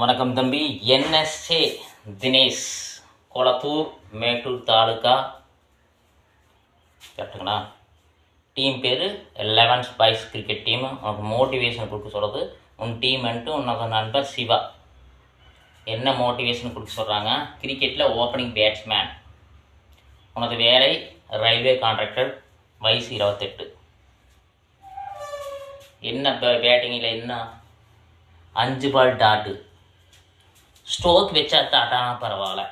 வணக்கம் தம்பி. என்எஸ்ஏ தினேஷ் கொளத்தூர் மேட்டூர் தாலுக்கா கரெக்டுங்களா? டீம் பேர் லெவன்ஸ் பாய்ஸ் கிரிக்கெட் டீம் உனக்கு மோட்டிவேஷன் கொடுக்க சொல்கிறது உன் டீம் வந்துட்டு உனக்கு நண்பர் சிவா. என்ன மோட்டிவேஷன் கொடுக்க சொல்கிறாங்க கிரிக்கெட்டில் ஓப்பனிங் பேட்ஸ்மேன் உனது வேலை ரயில்வே கான்ட்ராக்டர் வயசு இருபத்தெட்டு. என்ன பேட்டிங்கில் என்ன? அஞ்சு பால் டாட்டு ஸ்ட்ரோக் வச்சா டாட்டானா பரவாயில்ல.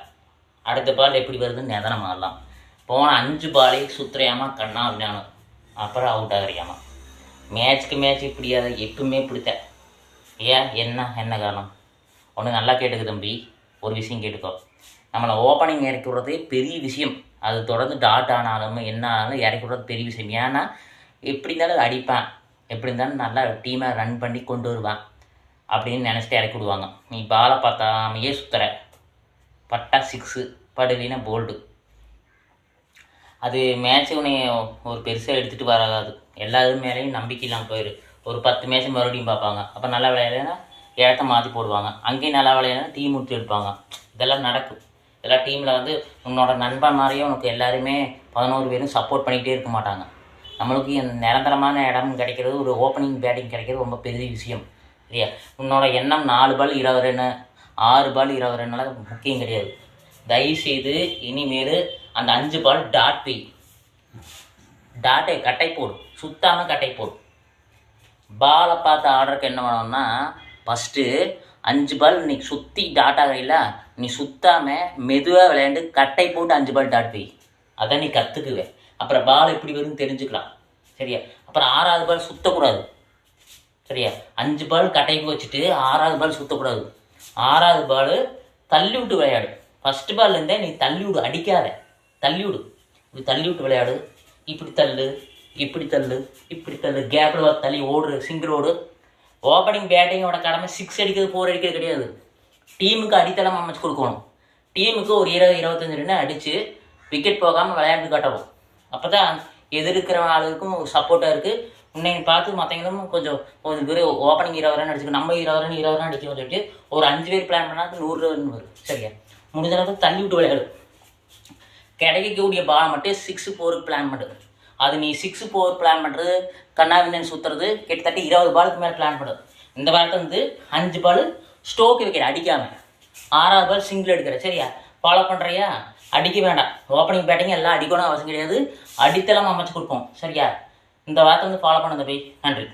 அடுத்த பால் எப்படி வருதுன்னு நிதனம் ஆடலாம் போன அஞ்சு பாலே சுத்துறையாமா கண்ணா அப்படின்னானு அப்புறம் அவுட் ஆகிறியாமா. மேட்ச்க்கு மேட்ச் இப்படியாத எப்பவுமே பிடித்த ஏன்? என்ன? என்ன காரணம்? ஒன்று நல்லா கேட்டுக்கு தம்பி. ஒரு விஷயம் கேட்டுக்கோ. நம்மளை ஓப்பனிங் இறக்கி விடுறதே பெரிய விஷயம். அது தொடர்ந்து டாட் ஆனாலும் என்ன ஆனாலும் இறக்கி விடுறது பெரிய விஷயம். ஏன்னா எப்படி இருந்தாலும் அடிப்பான். எப்படி இருந்தாலும் நல்லா டீமை ரன் பண்ணி கொண்டு வருவான். அப்படின்னு நினச்சிட்டு இறக்கி விடுவாங்க. நீ பாலை பார்த்தாமையே சுற்றுற பட்டா சிக்ஸு படுலினா போல்டு அது மேட்ச் உன்னை ஒரு பெருசாக எடுத்துகிட்டு வராது. எல்லாரும் மேலேயும் நம்பிக்கை இல்லாமல் ஒரு பத்து மேட்ச் மறுபடியும் பார்ப்பாங்க. அப்போ நல்லா விளையாடலைன்னா இடத்த மாற்றி போடுவாங்க. அங்கேயும் நல்லா விளையாடுனா டீம் விட்டு எடுப்பாங்க. இதெல்லாம் நடக்கும். இதெல்லாம் டீமில் வந்து உன்னோட நண்பன் மாதிரியே உனக்கு எல்லாருமே பதினோரு பேரும் சப்போர்ட் பண்ணிக்கிட்டே இருக்க மாட்டாங்க. நம்மளுக்கு நிரந்தரமான இடம் கிடைக்கிறது ஒரு ஓப்பனிங் பேட்டிங் கிடைக்கிறது ரொம்ப பெரிய விஷயம். சரியா உன்னோட எண்ணம் நாலு பால் இருபது ரன்னு ஆறு பால் இருபது ரன்னுலாம் முக்கியம் கிடையாது. தயவுசெய்து இனிமேல் அந்த அஞ்சு பால் டாட் பி டாட்டை கட்டை போடு. சுத்தாமல் கட்டை போடு. பாலை பார்த்து ஆடுறதுக்கு என்ன பண்ணணும்னா ஃபஸ்ட்டு அஞ்சு பால் நீ சுற்றி டாட் ஆகல நீ சுத்தாமல் மெதுவாக விளையாண்டு கட்டை போட்டு அஞ்சு பால் டாட் வை அதை நீ கற்றுக்குவே அப்புறம் பால் எப்படி வரும்னு தெரிஞ்சுக்கலாம். சரியா? அப்புறம் ஆறாவது பால் சுற்றக்கூடாது சரியா? அஞ்சு பால் கட்டைக்கு வச்சுட்டு ஆறாவது பால் சுற்றக்கூடாது ஆறாவது பால் தள்ளி விட்டு விளையாடு. ஃபஸ்ட்டு பால்லேருந்தே நீ தள்ளி விடு அடிக்காத. தள்ளி விடு. இப்படி தள்ளி விட்டு விளையாடு. இப்படி தள்ளு இப்படி தள்ளு இப்படி தள்ளு. கேப்பில் தள்ளி ஓடு சிங்கிள் ஓடு. ஓப்பனிங் பேட்டிங்கோட கடமை சிக்ஸ் அடிக்கிறது ஃபோர் அடிக்கிறது கிடையாது. டீமுக்கு அடித்தளம் அமைச்சு கொடுக்கணும். டீமுக்கு ஒரு இருபது இருபத்தஞ்சு ரன் அடித்து விக்கெட் போகாமல் விளையாண்டு காட்டவும். அப்போ தான் எதிர்க்கிற ஆளுக்கும் சப்போர்ட்டாக இருக்குது உன்னை பார்த்து மற்றவங்களும் கொஞ்சம் ஒரு பேர் ஓப்பனிங் இருபது ரன் அடிச்சுக்கணும் நம்ம இருபது ரன் இருபது ரன் அடிக்கணும்னு சொல்லிட்டு ஒரு அஞ்சு பேர் பிளான் பண்ணால் நூறு ரன் வரும். சரியா? முடிஞ்ச அளவுக்கு தள்ளி விட்டு விளையாடு. கிடைக்கக்கூடிய பால் மட்டும் சிக்ஸ் ஃபோருக்கு பிளான் பண்ணுது அது நீ சிக்ஸ் ஃபோர் பிளான் பண்ணுறது கண்ணாவிந்தன் சுற்றுறது கிட்டத்தட்ட இருபது பாலுக்கு மேலே பிளான் பண்ணுது இந்த பாலத்தை வந்து அஞ்சு பால் ஸ்டோக்கு வைக்கிற அடிக்காம. ஆறாவது பால் சிங்கிள் எடுக்கிற சரியா? ஃபாலோ பண்ணுறியா அடிக்க வேண்டாம். ஓப்பனிங் பேட்டிங் எல்லாம் அடிக்கணும் அவசியம் கிடையாது. அடித்தளம் அமைச்சு கொடுப்போம். சரியா? இந்த வார்த்தை வந்து ஃபாலோ பண்ண போய் நன்றி.